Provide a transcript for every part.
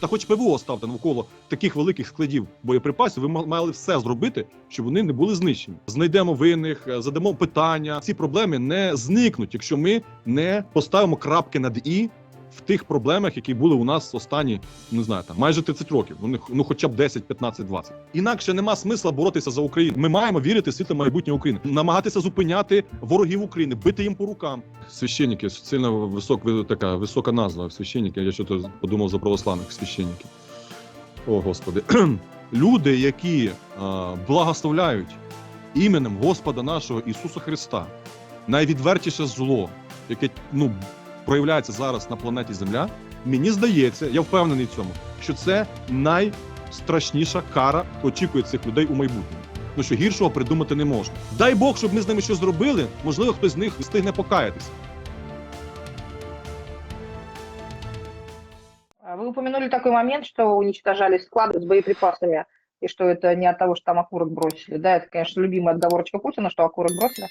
Та хоч ПВО ставте навколо таких великих складів боєприпасів, ви ма- мали все зробити, щоб вони не були знищені. Знайдемо винних, е, задамо питання. Ці проблеми не зникнуть, якщо ми не поставимо крапки над і в тих проблемах, які були у нас останні, не знаю, там майже 30 років. Ну, не- ну хоча б 10, 15, 20. Інакше нема смисла боротися за Україну. Ми маємо вірити в світле майбутнє України, намагатися зупиняти ворогів України, бити їм по рукам. Священники, сильно висок, ви- така висока назва. Священники. Я щось подумав за православних священників. О, Господи. Люди, які а, благословляють іменем Господа нашого Ісуса Христа, найвідвертіше зло, яке ну, проявляється зараз на планеті Земля, мені здається, я впевнений в цьому, що це найстрашніша кара очікує цих людей у майбутньому. Ну що гіршого придумати не можна. Дай Бог, щоб ми з ними щось зробили. Можливо, хтось з них встигне покаятися. А Вы упомянули такой момент, что уничтожали склады с боеприпасами, и что это не от того, что там окурок бросили. Да, это, конечно, любимая отговорочка Путина, что окурок бросили.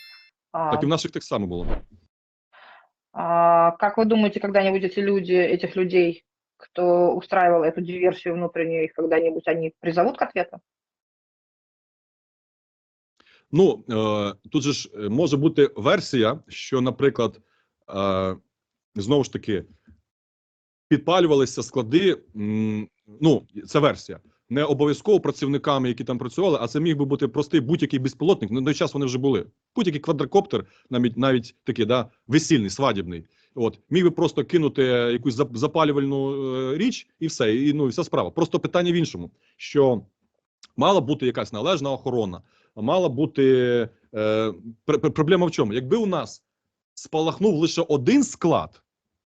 А, Так і в наших так само було. а, как вы думаете, когда-нибудь эти люди, этих людей, кто устраивал эту диверсию внутреннюю, их когда-нибудь они призовут к ответу? Ну е, тут же ж е, може бути версія, що, наприклад, е, знову ж таки, підпалювалися склади. м, ну, це версія. Не обов'язково працівниками, які там працювали, а це міг би бути простий будь-який безпілотник. На той час вони вже були. Будь-який квадрокоптер, навіть навіть такий, да, весільний, свадібний. От міг би просто кинути якусь запалювальну е, річ, і все, і ну і вся справа. Просто питання в іншому: що мала бути якась належна охорона, мала бути е, пр- пр- проблема в чому? Якби у нас спалахнув лише один склад,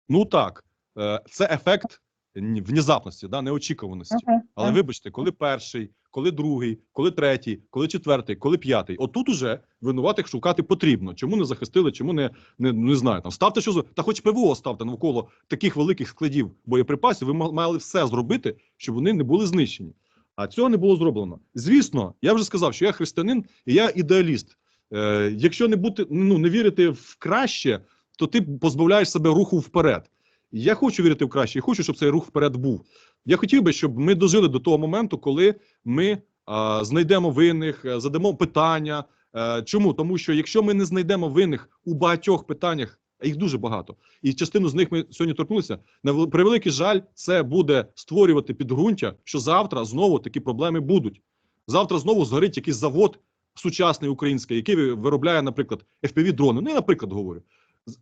ну так, е, це ефект внезапності, да, неочікуваності. Мгм, Але вибачте, коли перший, коли другий, коли третій, коли четвертий, коли п'ятий, отут уже винуватих шукати потрібно. Чому не захистили, чому не, не, не знаю, там ставте що та хоч ПВО ставте навколо таких великих складів боєприпасів, ви ма- мали все зробити, щоб вони не були знищені. А цього не було зроблено. Звісно, я вже сказав, що я християнин і я ідеаліст. Е, якщо не бути, ну не вірити в краще, то ти позбавляєш себе руху вперед. Я хочу вірити в краще, і хочу, щоб цей рух вперед був. Я хотів би, щоб ми дожили до того моменту, коли ми а, знайдемо винних, е, задамо питання. Е, чому? Тому що якщо ми не знайдемо винних у багатьох питаннях, а їх дуже багато, і частину з них ми сьогодні торкнулися. На вел- превеликий жаль, це буде створювати підґрунтя, що завтра знову такі проблеми будуть. Завтра знову згорить якийсь завод сучасний український, який виробляє, наприклад, fpv дрони. Ну я наприклад говорю.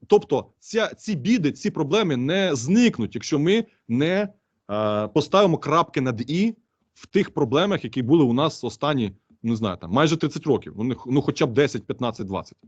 Тобто, ця, ці біди, ці проблеми не зникнуть, якщо ми не е, поставимо крапки над і в тих проблемах, які були у нас останні, не знаю, там майже 30 років. Ну, ну хоча б 10, 15, 20.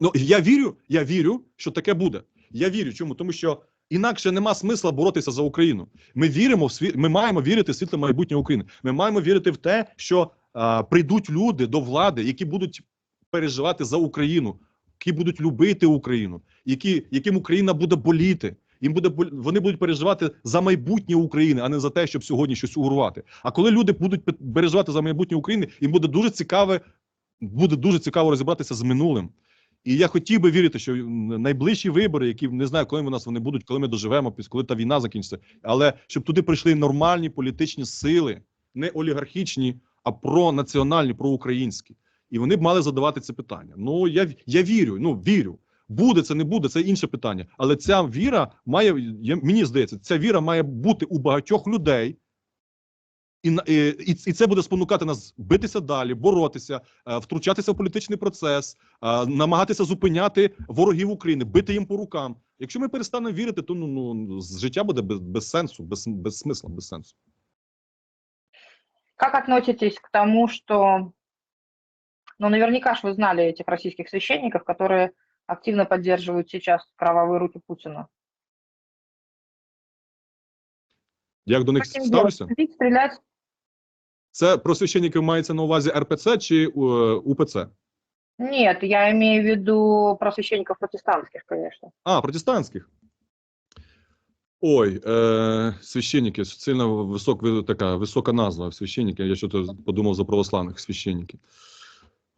Ну я вірю, я вірю, що таке буде. Я вірю. Чому? Тому що інакше нема смисла боротися за Україну. Ми віримо в світ. Ми маємо вірити в світле майбутнє України. Ми маємо вірити в те, що а, прийдуть люди до влади, які будуть переживати за Україну, які будуть любити Україну, які, яким Україна буде боліти. Їм буде вони будуть переживати за майбутнє України, а не за те, щоб сьогодні щось урвати. А коли люди будуть переживати за майбутнє України, їм буде дуже цікаве, буде дуже цікаво розібратися з минулим. І я хотів би вірити, що найближчі вибори, які не знаю, коли у нас вони будуть, коли ми доживемо, коли та війна закінчиться, але щоб туди прийшли нормальні політичні сили, не олігархічні, а пронаціональні, проукраїнські. І вони б мали задавати це питання. Ну я, я вірю, ну вірю. Буде це, не буде, це інше питання. Але ця віра має, я, мені здається, ця віра має бути у багатьох людей. І, і, і, це буде спонукати нас битися далі, боротися, е, втручатися в політичний процес, е, намагатися зупиняти ворогів України, бити їм по рукам. Якщо ми перестанемо вірити, то ну, ну життя буде без, без сенсу, без, без смисла, без сенсу. Как относитесь к тому, что, ну, наверняка ж вы знали этих российских священников, которые активно поддерживают сейчас кровавые руки Путина? Як до них Что с ним делать? ставлюся? Бить, стрелять? Це про священників мається на увазі РПЦ чи е, УПЦ? Нет, я имею в виду про священников протестантских, конечно. А, протестантських. Ой, е, священники, сильно висок, ви- така висока назва священники. Я щось подумав за православних священників.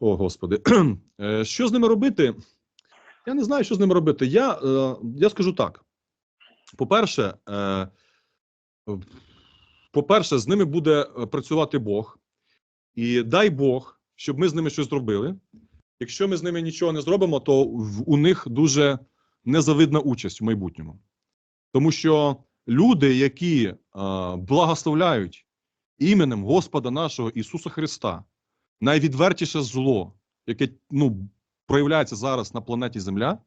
О, Господи. Е, що з ними робити? Я не знаю, що з ними робити. Я, е, я скажу так: по-перше, е, По-перше, з ними буде працювати Бог, і дай Бог, щоб ми з ними щось зробили. Якщо ми з ними нічого не зробимо, то у них дуже незавидна участь в майбутньому. Тому що люди, які благословляють іменем Господа нашого Ісуса Христа, найвідвертіше зло, яке ну, проявляється зараз на планеті Земля.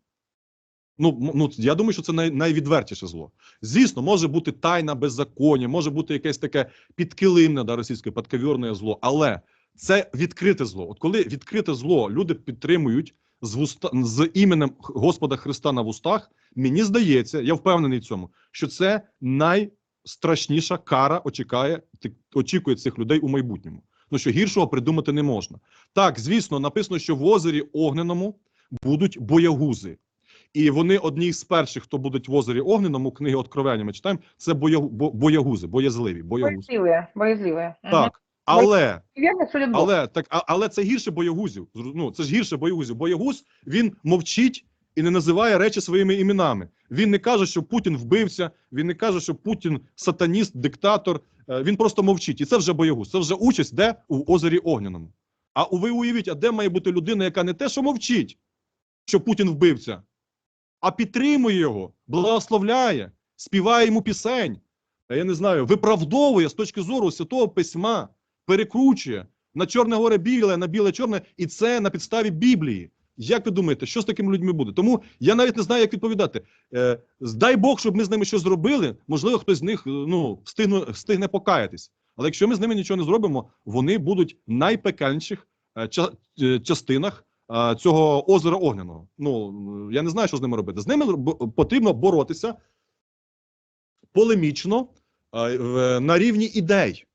Ну, ну я думаю, що це най, найвідвертіше зло. Звісно, може бути тайна беззаконня, може бути якесь таке підкилимне да, російське подковірне зло, але це відкрите зло. От коли відкрите зло люди підтримують з вуста з іменем Господа Христа на вустах, мені здається, я впевнений в цьому, що це найстрашніша кара очікає, очікує цих людей у майбутньому. Ну що гіршого придумати не можна. Так, звісно, написано, що в озері Огненому будуть боягузи. І вони одні з перших, хто будуть в озері Огненому, книги Откровення ми читаємо, це боягу, боягузи, боязливі, боягузи. Боязливые, боязливые. Так, але але так, але це гірше боягузів. Ну це ж гірше боягузів. Боягуз він мовчить і не називає речі своїми іменами. Він не каже, що Путін вбився. Він не каже, що Путін сатаніст, диктатор. Е, Він просто мовчить. І це вже боягуз. Це вже участь, де у озері Огняному. А ви уявіть, а де має бути людина, яка не те, що мовчить, що Путін вбивця, а підтримує його, благословляє, співає йому пісень. Я не знаю, виправдовує з точки зору святого письма, перекручує на чорне горе біле, на біле чорне, і це на підставі Біблії. Як ви думаєте, що з такими людьми буде? Тому я навіть не знаю, як відповідати. Е, дай Бог, щоб ми з ними щось зробили. Можливо, хтось з них е, ну встигне, встигне покаятись. Але якщо ми з ними нічого не зробимо, вони будуть в найпекельніших е, е, частинах е, цього озера огняного. Ну е, я не знаю, що з ними робити. З ними потрібно боротися полемічно е, на рівні ідей.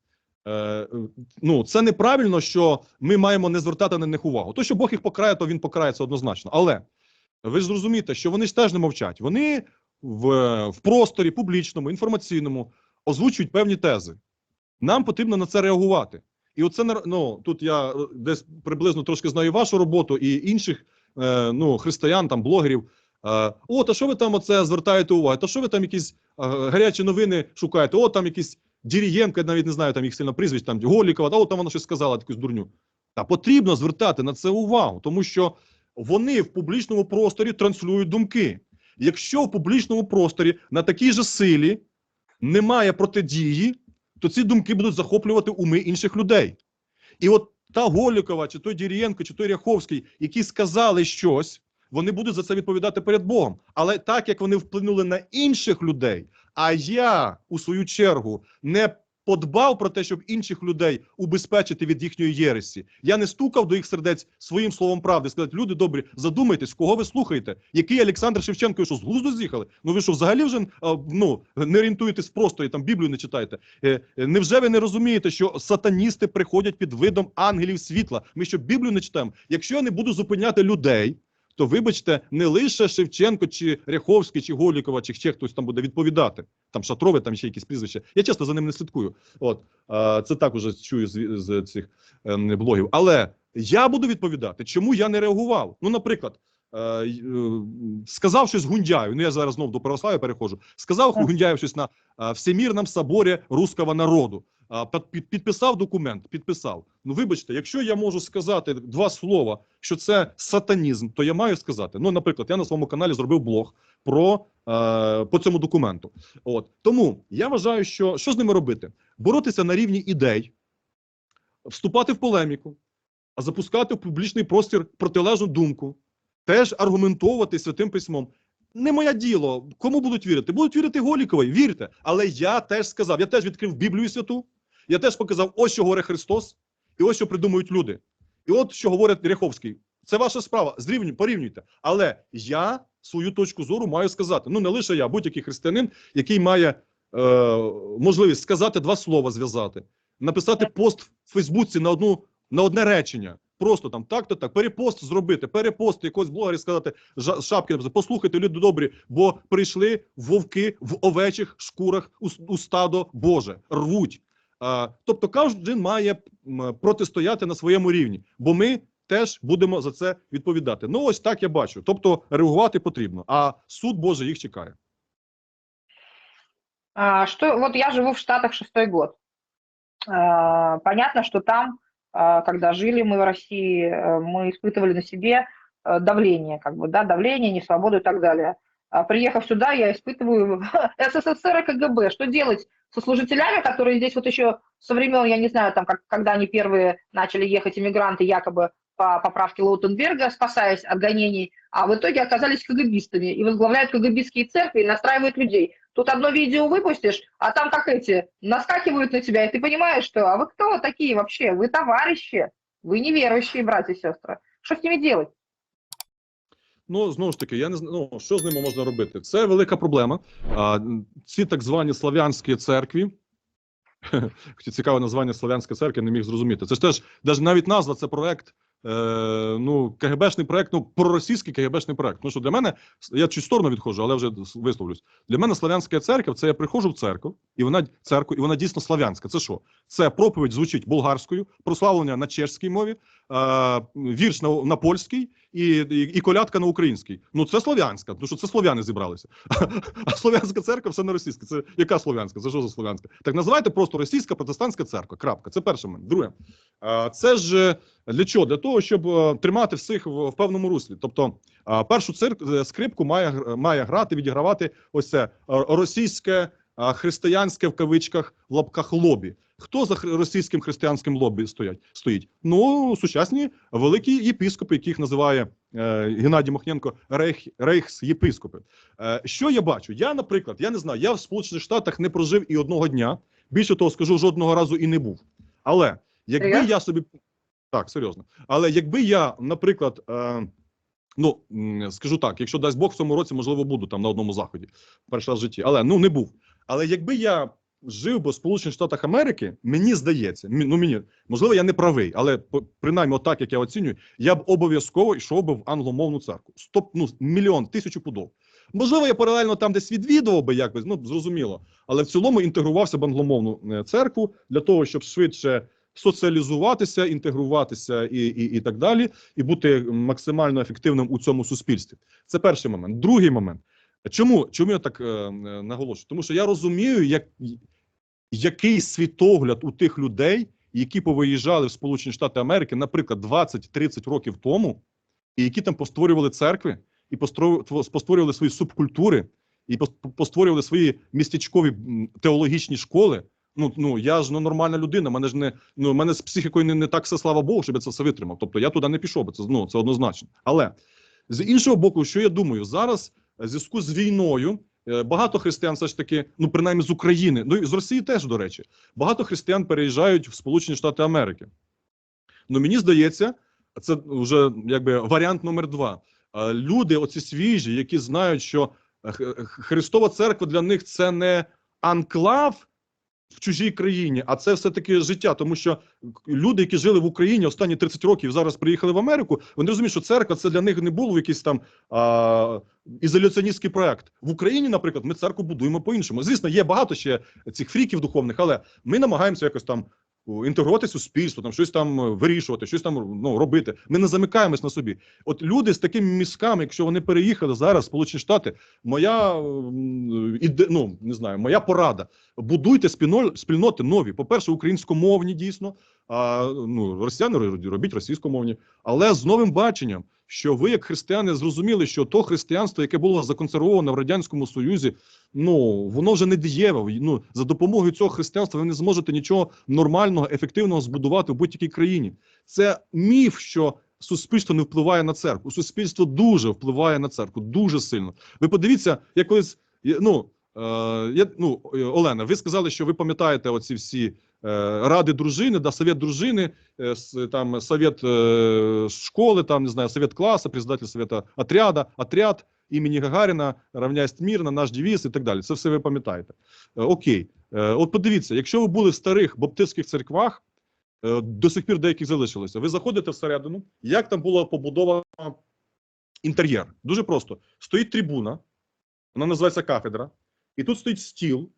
Е, ну, це неправильно, що ми маємо не звертати на них увагу. То, що Бог їх покарає, то він покарає це однозначно. Але ви зрозумієте, що вони ж теж не мовчать. Вони в, в просторі публічному, інформаційному озвучують певні тези. Нам потрібно на це реагувати. І оце ну, тут я е, десь приблизно трошки знаю вашу роботу і інших е, ну, християн, там, блогерів. Е, О, та що ви там оце звертаєте увагу? Та що ви там якісь е, гарячі новини шукаєте? О, там якісь Дірієнко, я навіть не знаю там їх сильно прізвищ, там Голікова, та о, там вона щось сказала, якусь дурню. Та потрібно звертати на це увагу, тому що вони в публічному просторі транслюють думки. Якщо в публічному просторі на такій же силі немає протидії, то ці думки будуть захоплювати уми інших людей. І от та Голікова, чи той Дірієнко, чи той Ряховський, які сказали щось, вони будуть за це відповідати перед Богом. Але так як вони вплинули на інших людей, а я у свою чергу не подбав про те, щоб інших людей убезпечити від їхньої єресі. Я не стукав до їх сердець своїм словом правди. Сказати, люди добрі, задумайтесь, кого ви слухаєте? Який Олександр Шевченко, ви що з глузду з'їхали? Ну ви що взагалі вже ну не орієнтуєтесь просто і там Біблію не читаєте? Е, е, невже ви не розумієте, що сатаністи приходять під видом ангелів світла? Ми що Біблію не читаємо? Якщо я не буду зупиняти людей. То вибачте, не лише Шевченко, чи Ряховський, чи Голікова, чи ще хтось там буде відповідати. Там Шатрове, там ще якісь прізвища. Я чесно за ним не слідкую. От це так уже чую з, з цих ем, блогів. Але я буду відповідати, чому я не реагував. Ну, наприклад, е, е, сказав щось Гундяю. Ну я зараз знов до православ'я переходжу. Сказав Гундяю щось на е, Всемірному соборі руського народу. Підписав документ, підписав. Ну, вибачте, якщо я можу сказати два слова, що це сатанізм, то я маю сказати. Ну, наприклад, я на своєму каналі зробив блог про е, по цьому документу. От тому я вважаю, що що з ними робити? Боротися на рівні ідей, вступати в полеміку, а запускати в публічний простір протилежну думку, теж аргументовувати святим письмом. Не моє діло. Кому будуть вірити? Будуть вірити Голіковій, вірте. Але я теж сказав, я теж відкрив Біблію святу, я теж показав, ось що говорить Христос, і ось що придумують люди. І от що говорить Ряховський. Це ваша справа. Зрівнюйте, порівнюйте. Але я свою точку зору маю сказати. Ну не лише я, будь-який християнин, який має е, можливість сказати два слова, зв'язати, написати пост в Фейсбуці на одну на одне речення. Просто там так-то так, перепост зробити, перепост якогось блогера і сказати шапки, написати, послухайте, люди добрі, бо прийшли вовки в овечих шкурах у, у стадо Боже, рвуть. А, тобто кожен має м, протистояти на своєму рівні, бо ми теж будемо за це відповідати. Ну ось так я бачу. Тобто реагувати потрібно, а суд Божий їх чекає. А, Что, вот я живу в Штатах шестой год. А, Понятно, что там, а, когда жили мы в России, э, мы испытывали на себе э, давление, как бы, да, давление, несвободу и так далее. А Приехав сюда, я испытываю СССР и КГБ. Что делать со служителями, которые здесь вот еще со времен, я не знаю, там, как, когда они первые начали ехать, иммигранты, якобы по поправке Лоутенберга, спасаясь от гонений, а в итоге оказались КГБистами и возглавляют КГБистские церкви и настраивают людей. Тут одно видео выпустишь, а там как эти, наскакивают на тебя, и ты понимаешь, что, а вы кто такие вообще? Вы товарищи, вы неверующие, братья и сестры. Что с ними делать? Ну знову ж таки, я не знаю, ну, що з ними можна робити. Це велика проблема. А, ці так звані слав'янські церкві. Цікаве названня Слав'янська церква, не міг зрозуміти. Це ж теж навіть назва це проект. Е, ну, КГБшний проект, ну проросійський КГБшний проект. Ну що для мене я чуть сторону відходжу, але вже висловлюсь. Для мене слав'янська церква це я приходжу в церкву, і вона церкву, і вона дійсно слав'янська. Це що? Це проповідь звучить болгарською, прославлення на чешській мові, вірш на, на польській і, і, і колядка на українській. Ну це слов'янська, тому що це слов'яни зібралися. А слов'янська церква все не російська. Це яка слов'янська? Це що за слов'янська? Так називайте просто російська протестантська церква. Крапка. Це перше момент. Друге, е, це ж е, для чого? Для того, щоб е, тримати всіх в, в певному руслі. Тобто, е, першу е, скрипку має має грати, відігравати ось це е, російське. е, Християнське в кавичках в лапках лобі. Хто за російським християнським лобі стоять? Стоїть? Ну сучасні великі єпископи, яких називає е, Геннадій Мохненко рейх, рейхс-єпископи. Е, що я бачу? Я, наприклад, я не знаю, я в Сполучених Штатах не прожив і одного дня. Більше того, скажу, жодного разу і не був. Але якби Серйозно? я собі так, серйозно. Але якби я, наприклад, е, ну скажу так, якщо дасть Бог в цьому році, можливо, буду там на одному заході, перший раз в житті, але ну не був. Але якби я жив би в Сполучених Штатах Америки, мені здається, ну мені можливо, я не правий, але принаймні, отак як я оцінюю, я б обов'язково йшов би в англомовну церкву. Стоп, ну мільйон, тисячу пудов. Можливо, я паралельно там десь відвідував би якось, ну зрозуміло, але в цілому інтегрувався б англомовну е, церкву для того, щоб швидше соціалізуватися, інтегруватися і, і, і так далі, і бути максимально ефективним у цьому суспільстві. Це перший момент. Другий момент. Чому, чому я так е, наголошую? Тому що я розумію, як, який світогляд у тих людей, які повиїжджали в Сполучені Штати Америки, наприклад, 20-30 років тому, і які там постворювали церкви, і постворювали свої субкультури, і постворювали свої містечкові теологічні школи. Ну, ну я ж ну, нормальна людина. Мене ж не ну мене з психікою не, не так все слава Богу, щоб я це все витримав. Тобто я туди не пішов, бо це ну це однозначно. Але з іншого боку, що я думаю, зараз зв'язку з війною е, багато християн, все ж таки, ну принаймні з України, ну і з Росії теж до речі, багато християн переїжджають в Сполучені Штати Америки. Ну мені здається, це вже якби варіант номер два. Е, Люди, оці свіжі, які знають, що е, Христова церква для них це не анклав в чужій країні, а це все таки життя. Тому що люди, які жили в Україні останні 30 років, зараз приїхали в Америку. Вони розуміють, що церква це для них не було якийсь там а, ізоляціоністський проект в Україні. Наприклад, ми церкву будуємо по-іншому. Звісно, є багато ще цих фріків духовних, але ми намагаємося якось там. Інтегрувати суспільство, там щось там е, вирішувати, щось там ну робити. Ми не замикаємось на собі. От люди з такими мізками, якщо вони переїхали зараз в Сполучені Штати, моя іде, ну не знаю, моя порада. Будуйте спільно- спільноти нові. По-перше, українськомовні дійсно. А ну росіяни робіть російськомовні, але з новим баченням, що ви, як християни, зрозуміли, що то християнство, яке було законсервоване в радянському союзі, ну воно вже не дієве. Ну за допомогою цього християнства ви не зможете нічого нормального, ефективного збудувати в будь-якій країні. Це міф, що суспільство не впливає на церкву. Суспільство дуже впливає на церкву, дуже сильно. Ви подивіться, я колись ну. Е, я, ну, Олена, ви сказали, що ви пам'ятаєте оці всі ради дружини, да, совет дружини, е, там совет е, школи, там не знаю, совет класу, председатель совета отряда, отряд імені Гагаріна, равняйсть мірна, наш девіз і так далі. Це все ви пам'ятаєте. Е, окей, е, от подивіться, якщо ви були в старих баптистських церквах, е, до сих пір деяких залишилося. Ви заходите всередину, як там було побудовано інтер'єр? Дуже просто: стоїть трибуна, вона називається кафедра, і тут стоїть стіл.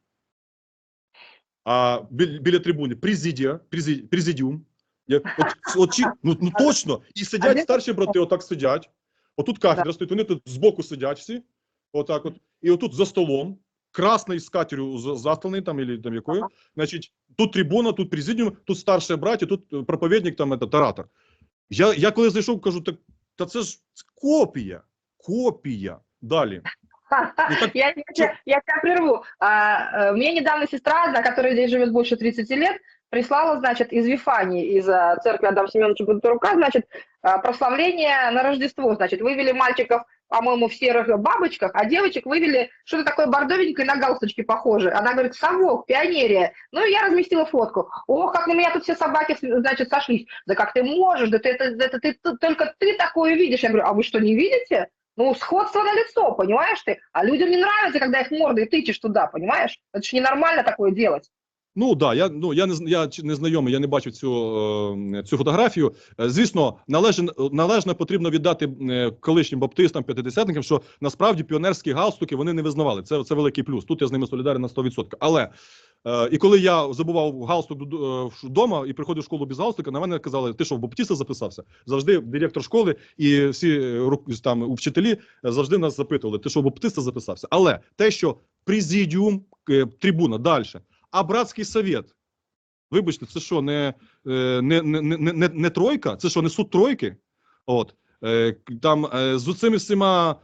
А біля, біля трибуни президія, презі- президіум. Я, от, от, чи- ну, ну точно. І сидять старші брати, отак сидять. Отут кафедра стоїть, вони тут збоку сидять всі. Отак от. І отут за столом красний з катерю з- там, или там якою. Значить, тут трибуна, тут президіум, тут старші браті, тут е, проповідник, там это, таратор. Я, я коли зайшов, кажу, так, та це ж копія. Копія. Далі. Ну, Я, я тебя прерву. А, э, мне недавно сестра, одна, которая здесь живет больше 30 лет, прислала, значит, из Вифании, из э, церкви Адам Семеновича Бондарука, значит, э, прославление на Рождество. Значит, вывели мальчиков, по-моему, в серых бабочках, а девочек вывели что-то такое бордовенькое на галстучке похоже. Она говорит, совок, пионерия. Ну, я разместила фотку. О, как на меня тут все собаки, значит, сошлись. Да как ты можешь? Да ты, это, это ты, ты- только ты такое видишь. Я говорю, а вы что, не видите? Ну, сходство на лицо, понимаешь ты? А людям не нравится, когда их мордой тычешь туда, понимаешь? Это же ненормально такое делать. Ну да, я ну я не я не знайомий, я не бачив цю, е, цю фотографію. Е, Звісно, належно потрібно віддати е, колишнім баптистам, п'ятидесятникам, що насправді піонерські галстуки вони не визнавали. Це, це великий плюс. Тут я з ними солідарен на 100%. Але е, і коли я забував галстук вдома і приходив в школу без галстука, на мене казали, ти що в баптиста записався? Завжди директор школи і всі там вчителі завжди нас запитували, ти що в баптиста записався? Але те, що президіум, трибуна далі. А братський совет, вибачте, це що, не, е, не, не, не, не, не тройка? Це що, не суд тройки? От. Е, Там е, з цими всіма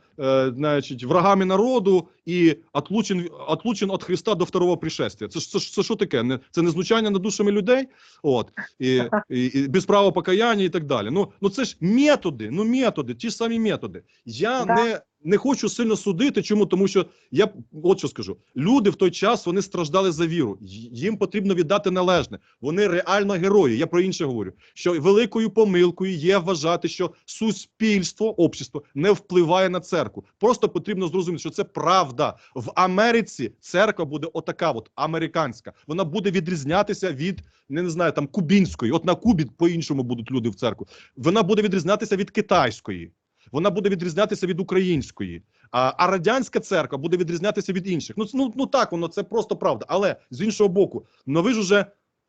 значить, врагами народу і отлучен, отлучен від Христа до второго пришестя. Це, це, це що таке? Не, це не знущання над душами людей? От. І, і, і без права покаяння і так далі. Ну, ну це ж методи, ну методи, ті ж самі методи. Я Да. не, не хочу сильно судити. Чому? Тому що я от що скажу: люди в той час вони страждали за віру. Їм потрібно віддати належне. Вони реально герої. Я про інше говорю. Що великою помилкою є вважати, що суспільство, общество не впливає на церкву. Просто потрібно зрозуміти, що це правда. В Америці церква буде отака, от американська. Вона буде відрізнятися від не, знаю там кубінської. От на Кубі по-іншому будуть люди в церкву. Вона буде відрізнятися від китайської. Вона буде відрізнятися від української. А, а радянська церква буде відрізнятися від інших. Ну, ну, ну так воно це просто правда. Але з іншого боку, ну ви ж уже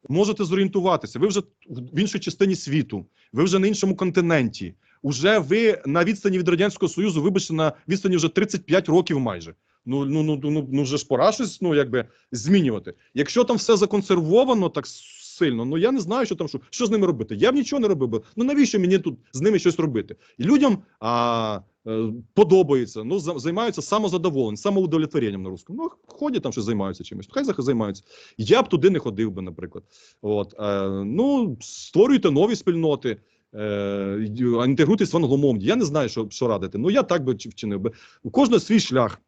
можете зорієнтуватися. Ви вже в іншій частині світу, ви вже на іншому континенті. Уже ви на відстані від радянського союзу, вибачте, на відстані вже 35 років майже. Ну ну ну ну ну вже ж пора щось ну якби змінювати. Якщо там все законсервовано так сильно, ну я не знаю, що там що, що з ними робити. Я б нічого не робив би. Ну навіщо мені тут з ними щось робити? І людям а, е, подобається, ну займаються самозадоволенням, самоудовлетворенням на русскому. Ну ходять там, що займаються чимось. Хай займаються. Я б туди не ходив би, наприклад. От е, ну створюйте нові спільноти. Е, інтегруйтесь в англомовні. Я не знаю, що, що радити. Ну я так би вчинив би. У кожного свій шлях.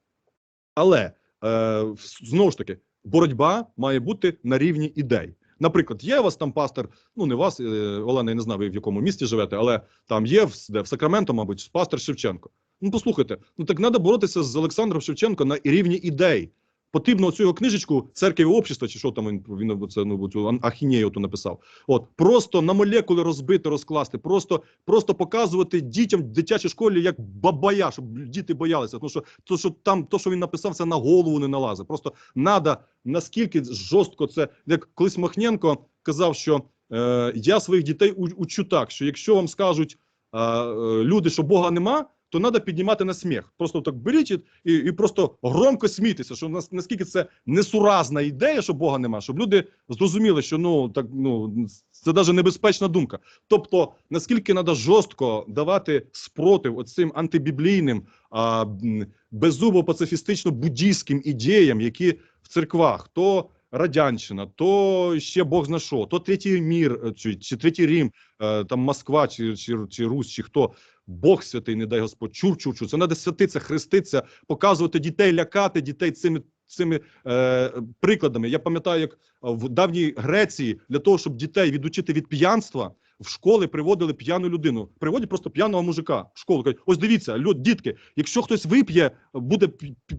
Але е, знову ж таки, боротьба має бути на рівні ідей. Наприклад, є у вас там пастор, ну не вас, е, Олена, я не знаю, ви в якому місті живете, але там є де, в Сакраменто, мабуть, пастор Шевченко. Ну послухайте, ну так треба боротися з Олександром Шевченко на рівні ідей. Потрібно оцю його книжечку «Церква і общество, чи що там він, він це, ну, цю ахінею ту написав. От просто на молекули розбити, розкласти, просто, просто показувати дітям в дитячій школі як бабая, щоб діти боялися. Тому що то, що там, то, що він написав, це на голову не налазить. Просто надо наскільки жорстко це, як колись Махненко казав, що е, я своїх дітей учу так, що якщо вам скажуть е, люди, що Бога нема, то треба піднімати на сміх. Просто так беріть і, і, просто громко смійтеся, що нас, наскільки це несуразна ідея, що Бога нема, щоб люди зрозуміли, що ну так ну це навіть небезпечна думка. Тобто, наскільки треба жорстко давати спротив оцим антибіблійним, а, беззубо-пацифістично-буддійським ідеям, які в церквах, то радянщина, то ще Бог зна що, то третій мір, е, чи, чи третій Рім, е, там Москва, чи, чи, чи Русь, чи хто. Бог святий, не дай Господь, чур, чур, чур. Це треба святитися, хреститися, показувати дітей, лякати дітей цими, цими е, прикладами. Я пам'ятаю, як в давній Греції для того, щоб дітей відучити від п'янства, в школи приводили п'яну людину. Приводять просто п'яного мужика в школу. Кажуть, ось дивіться, люд, дітки, якщо хтось вип'є, буде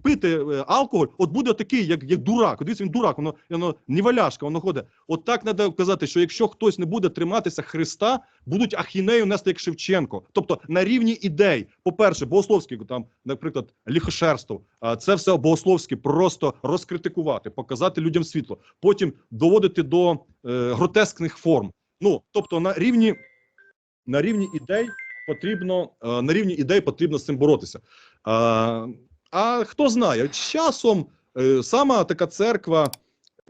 пити е, алкоголь, от буде такий, як, як дурак. От Дивіться, він дурак, воно, воно неваляшка, воно ходить. От так треба казати, що якщо хтось не буде триматися Христа, будуть ахінею нести як Шевченко. Тобто на рівні ідей, по-перше, богословські, там, наприклад, ліхошерство, це все богословське просто розкритикувати, показати людям світло, потім доводити до е, гротескних форм. Ну тобто на рівні на рівні ідей потрібно е, на рівні ідей потрібно з цим боротися. А, а хто знає, з часом е, сама така церква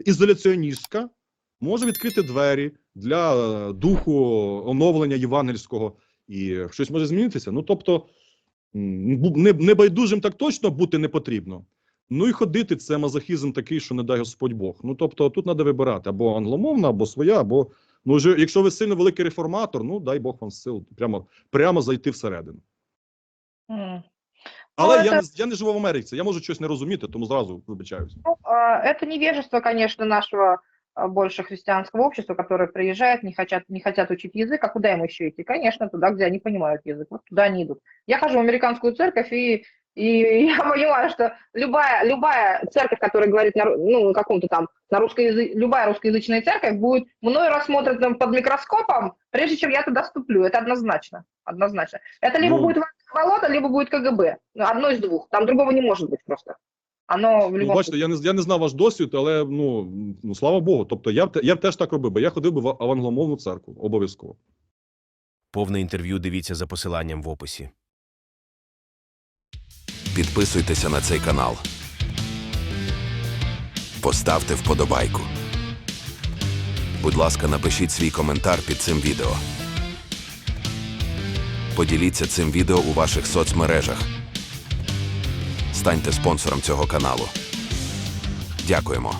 ізоляціоністська може відкрити двері для е, духу оновлення євангельського, і щось може змінитися. Ну тобто, небайдужим так точно бути не потрібно. Ну і ходити це мазохізм такий, що не дай Господь Бог. Ну тобто, тут треба вибирати або англомовна, або своя, або ну вже якщо ви сильно великий реформатор, ну дай Бог вам сил прямо прямо зайти всередину. М. Але Ну, я, це- не, я не живу в Америці, я можу щось не розуміти, тому зразу вибачаюся. Ну, а, это невежество, конечно, нашего а, больше христианского общества, которые приезжают, не хотят, не хотят учить язык, а куда им еще идти? Конечно, туда, где они понимают язык, вот туда они идут. Я хожу в американскую церковь, и, и я понимаю, что любая, любая церковь, которая говорит на, ру- ну, на каком-то там, на русскоязы... любая русскоязычная церковь будет мною рассмотрена под микроскопом, прежде чем я туда ступлю, это однозначно, однозначно. Это либо Ну. будет болото, либо будет КГБ, Ну, одно из двух, там другого не может быть просто. Оно в Ну, любом бачите, я не я не знав ваш досвід, але ну, ну слава Богу. Тобто я б те- я б теж так робив, бо я ходив би в в англомовну церкву, обов'язково. Повне інтерв'ю дивіться за посиланням в описі. Підписуйтеся на цей канал. Поставте вподобайку. Будь ласка, напишіть свій коментар під цим відео. Поділіться цим відео у ваших соцмережах. Станьте спонсором цього каналу. Дякуємо.